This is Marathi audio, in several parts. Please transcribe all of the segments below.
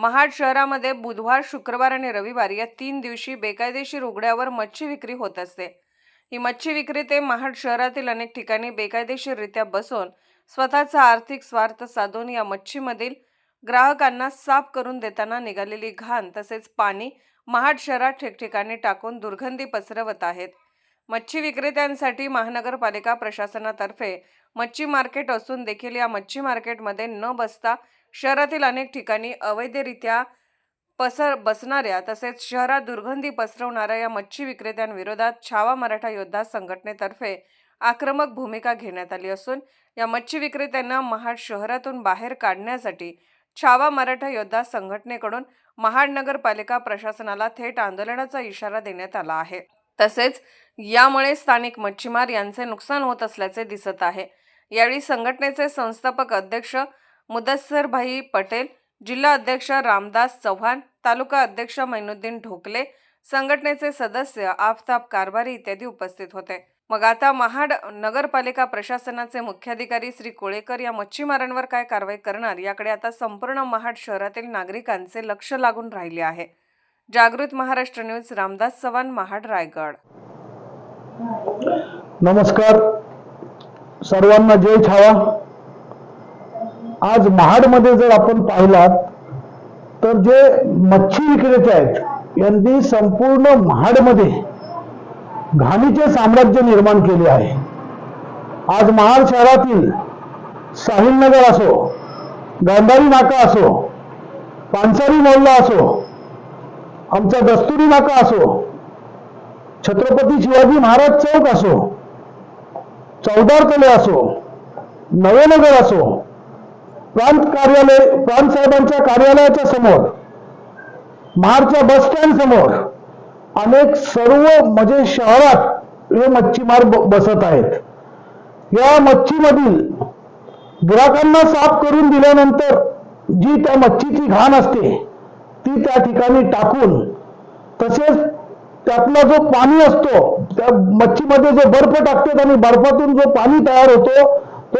महाड शहरामध्ये बुधवार शुक्रवार आणि रविवार या तीन दिवशी बेकायदेशीर उघड्यावर मच्छी विक्री होत असते. ही मच्छी विक्रेते महाड शहरातील अनेक ठिकाणी बेकायदेशीररित्या बसून स्वतःचा आर्थिक स्वार्थ साधून या मच्छीमधील ग्राहकांना साफ करून देताना निघालेली घाण तसेच पाणी महाड शहरात ठिकठिकाणी टाकून दुर्गंधी पसरवत आहेत. मच्छी विक्रेत्यांसाठी महानगरपालिका प्रशासनातर्फे मच्छी मार्केट असून देखील या मच्छी मार्केटमध्ये न बसता शहरातील अनेक ठिकाणी अवैधरित्या पसर बसणाऱ्या तसेच शहरात दुर्गंधी पसरवणाऱ्या या मच्छी विक्रेत्यांविरोधात छावा मराठा योद्धा संघटनेतर्फे आक्रमक भूमिका घेण्यात आली असून या मच्छी विक्रेत्यांना महाड शहरातून बाहेर काढण्यासाठी छावा मराठा योद्धा संघटनेकडून महाड नगरपालिका प्रशासनाला थेट आंदोलनाचा इशारा देण्यात आला आहे. तसेच यामुळे स्थानिक मच्छीमार यांचे नुकसान होत असल्याचे दिसत आहे. यावेळी संघटनेचे संस्थापक अध्यक्ष मुदस्सरभाई पटेल जिल्हा अध्यक्ष रामदास चव्हाण तालुका अध्यक्ष मैनुद्दीन ढोकले संघटनेचे सदस्य आफताब कारभारी इत्यादी उपस्थित होते. मग आता महाड नगरपालिका प्रशासनाचे मुख्याधिकारी श्री कोळेकर या मच्छीमारांवर काय कारवाई करणार याकडे आता संपूर्ण महाड शहरातील नागरिकांचे लक्ष लागून राहिले आहे. जागृत महाराष्ट्र न्यूज रामदास चव्हाण महाड रायगड. नमस्कार. सर्वांना जय छावा. आज महाडमध्ये जर आपण पाहिलात तर जे मच्छी विक्रेते आहेत यांनी संपूर्ण महाडमध्ये घाणीचे साम्राज्य निर्माण केले आहे. आज महाड शहरातील साहिलनगर असो गांधारी नाका असो पानसारी मोहल्ला असो आमचा दस्तुरी नाका असो छत्रपती शिवाजी महाराज चौक असो चौदार तले असो नवेनगर असो प्रांत कार्यालय प्रांत साहेबांच्या कार्यालयाच्या समोर महाडच्या बस स्टँड समोर अनेक सर्व म्हणजे शहरात हे मच्छीमार बसत आहेत. या मच्छीमधील ग्राहकांना साफ करून दिल्यानंतर जी त्या मच्छीची घाण असते ती त्या ठिकाणी टाकून तसेच त्यातला जो पाणी असतो त्या मच्छीमध्ये जो बर्फ टाकतात आणि बर्फातून जो पाणी तयार होतो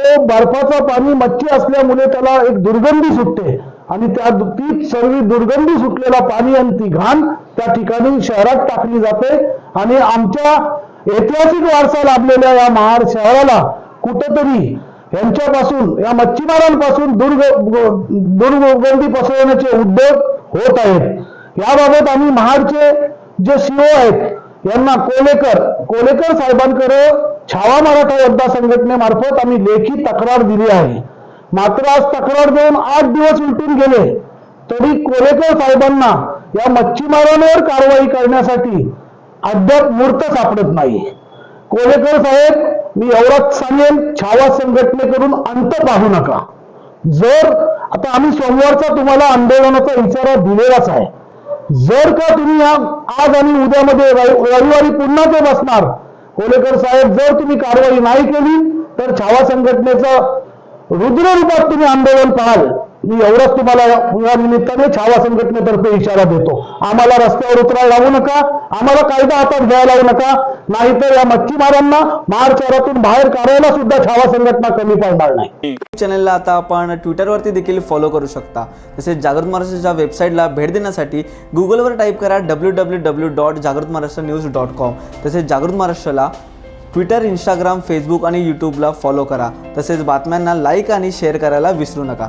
तो बर्फाचं पाणी मच्छी असल्यामुळे त्याला एक दुर्गंधी सुटते. आणि त्या ती सर्व दुर्गंधी सुटलेला पाणी आणि ती घाण त्या ठिकाणी शहरात टाकली जाते. आणि आमच्या ऐतिहासिक वारसा लाभलेल्या या महाड शहराला कुठंतरी यांच्यापासून या मच्छीमारांपासून दुर्ग दुर्गंधी पसरवण्याचे उद्योग होत आहेत. याबाबत आम्ही महाडचे जे सीओ आहेत यांना कोलेकर कोलेकर साहेबांकडे छावा मराठा योद्धा संघटनेमार्फत आम्ही लेखी तक्रार दिली आहे. मात्र आज तक्रार देऊन आठ दिवस उलटून गेले. तरी कोलेकर साहेबांना या मच्छीमारांवर कारवाई करण्यासाठी अद्याप मूर्त सापडत नाही. कोलेकर साहेब मी एवढाच सांगेन छावा संघटनेकडून अंत पाहू नका. जर आता आम्ही सोमवारचा तुम्हाला आंदोलनाचा इशारा दिलेलाच आहे. जर का तुम्ही या आज आणि उद्यामध्ये रविवारी पुन्हा ते बसणार कोलेकर साहेब जर तुम्ही कारवाई नाही केली तर छावा संघटनेचं रुद्ररूपात तुम्ही आंदोलन पाहाल. मी एवढंच तुम्हाला या निमित्ताने छावा संघटनेतर्फे इशारा देतो. आम्हाला रस्त्यावर उतरायला लावू नका आम्हाला कायदा हातात घ्यायला लावू नका. नाहीतर या मच्छीमारांना महाड शहरातून बाहेर काढायला सुद्धा छावा संघटना कमी पडणार नाही. चॅनलला आता आपण ट्विटरवरती देखील फॉलो करू शकता. तसेच जागृत महाराष्ट्राच्या वेबसाईटला भेट देण्यासाठी गुगलवर टाईप करा डब्ल्यू डब्ल्यू डब्ल्यू डॉट जागृत महाराष्ट्र न्यूज डॉट कॉम तसेच जागृत महाराष्ट्राला ट्विटर इंस्टाग्राम फेसबुक आणि यूट्यूबला फॉलो करा. तसेच बातम्यांना लाईक आणि शेअर करायला विसरू नका.